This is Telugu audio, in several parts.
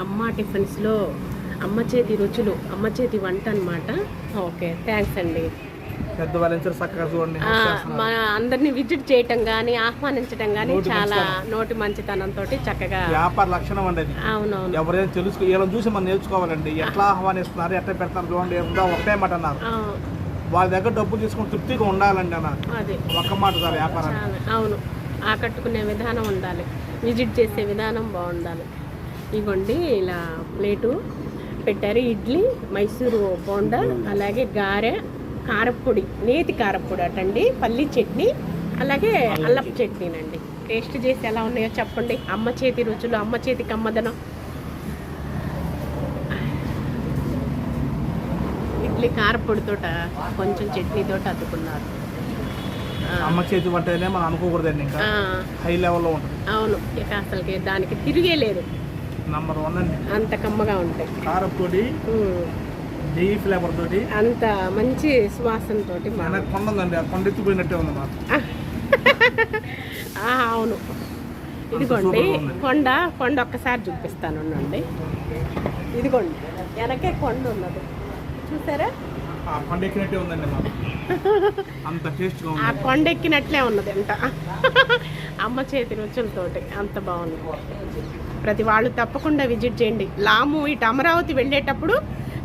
అమ్మ టిఫిన్స్లో అమ్మ చేతి రుచులు అమ్మ చేతి వంట అనమాట ఓకే థ్యాంక్స్ అండి. మన అందరినీ విజిట్ చేయటం కానీ ఆహ్వానించటం కానీ నోటి చాలా నోటి మంచితనంతో చక్కగా వ్యాపార లక్షణం అండి అవునవును. ఎవరైనా తెలుసుకో వీళ్ళని చూసి మనం నేర్చుకోవాలండి. ఎట్లా ఆహ్వానిస్తున్నారు ఎట్లా పెడతారు చూడండి ఒకటే మాట అన్నారు. వాళ్ళ దగ్గర డబ్బులు తీసుకొని తృప్తిగా ఉండాలండి అన్నారు. అదే. ఒక్క మాట సార్ వ్యాపారం అవును. ఆకట్టుకునే విధానం ఉండాలి. విజిట్ చేసే విధానం బాగుండాలి. ఇవ్వండి ఇలా ప్లేటు పెట్టారు. ఇడ్లీ మైసూరు బోండా అలాగే గారె కారప్పొడి నేతి కారప్పొడి అటండి పల్లి చట్నీ అలాగే అల్లపు చట్నీనండి. టేస్ట్ చేసి ఎలా ఉన్నాయో చెప్పండి. అమ్మ చేతి రుచులు అమ్మ చేతి కమ్మదనం. ఇడ్లీ కారప్పొడితోట కొంచెం చట్నీతోటి అద్దుకున్నారు. అమ్మ చేతి మనం అనుకోకూడదండి ఇంకా. హై లెవెల్లో ఉంటుంది. అవును. ఇక అసలుకి దానికి తిరిగే లేదు. నంబర్ వన్ అండి. అంత కమ్మగా ఉంటాయి. కారపొడి నెయ్యి ఫ్లేవర్ తోటి. అంత మంచి సువాసనతోటి మా వెనక కొండ ఉందండి ఆ కొండ ఎత్తిపోయినట్టే ఉంది మాకు. అవును. ఇదిగోండి కొండ కొండ ఒక్కసారి చూపిస్తాను ఉండండి. ఇదిగోండి వెనకే కొండ ఉన్నది. చూసారా? ఆ కొండ ఎక్కినట్టే ఉందండి మాకు. అంత టేస్ట్గా ఆ ఉంది కొండ ఎక్కినట్లే ఉన్నది అంట అమ్మ చేతి రుచులతోటి అంత బాగుంది. ప్రతి వాళ్ళు తప్పకుండా విజిట్ చేయండి. లాము ఇటు అమరావతి వెళ్ళేటప్పుడు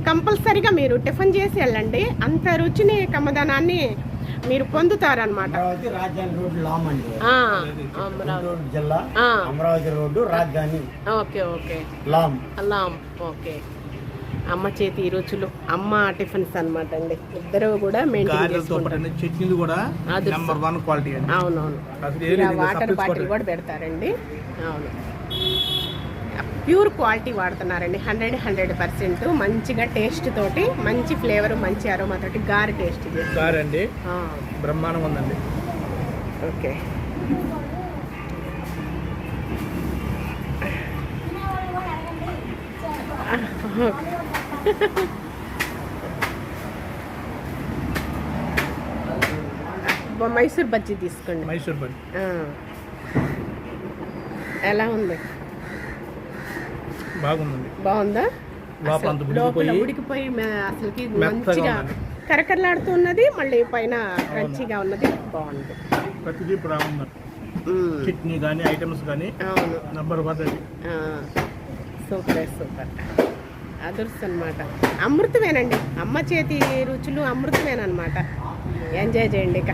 కంపల్సరిగా మీరు టిఫిన్ చేసి వెళ్ళండి. అంత రుచిని కమ్మదనాన్ని మీరు పొందుతారనమాట అమరావతి రోడ్డు రాజధాని. Okay okay. లామ్. ఓకే. అమ్మ చేతి రుచులు అమ్మ టిఫిన్స్ అనమాట అండి. ఇద్దరు కూడా మెయింటైన్ చేసుకుంటారు. చట్నీలు కూడా అవునవును. వాటర్ బాటిల్ కూడా పెడతారండి. అవును. Pure quality వాడుతున్నారండి. Hundred hundred percent. మంచిగా టేస్ట్ తోటి మంచి ఫ్లేవర్ మంచి అరోమా తోటి గారి టేస్ట్ ఇది. గారె అండి ఆ, బ్రహ్మాండంగా ఉందండి. ఓకే. మైసూర్ బజ్జీ తీసుకోండి. మైసూర్ ఆ. ఎలా ఉంది? బాగుందండి. బాగుందా? లోపల ఉడికిపోయి అసలుకి మంచిగా. కరకరలాడుతున్నది మళ్ళీ పైన క్రంచిగా ఉన్నది. బాగుంది. ప్రతిదీ. చట్నీ కానీ ఐటమ్స్ కానీ అవును. నెంబర్ వన్ అండి ఆ. Super super. అదృష్టం అనమాట అమృతమేనండి. అమ్మ చేతి రుచులు అమృతమేనమాట ఎంజాయ్ చేయండి ఇక.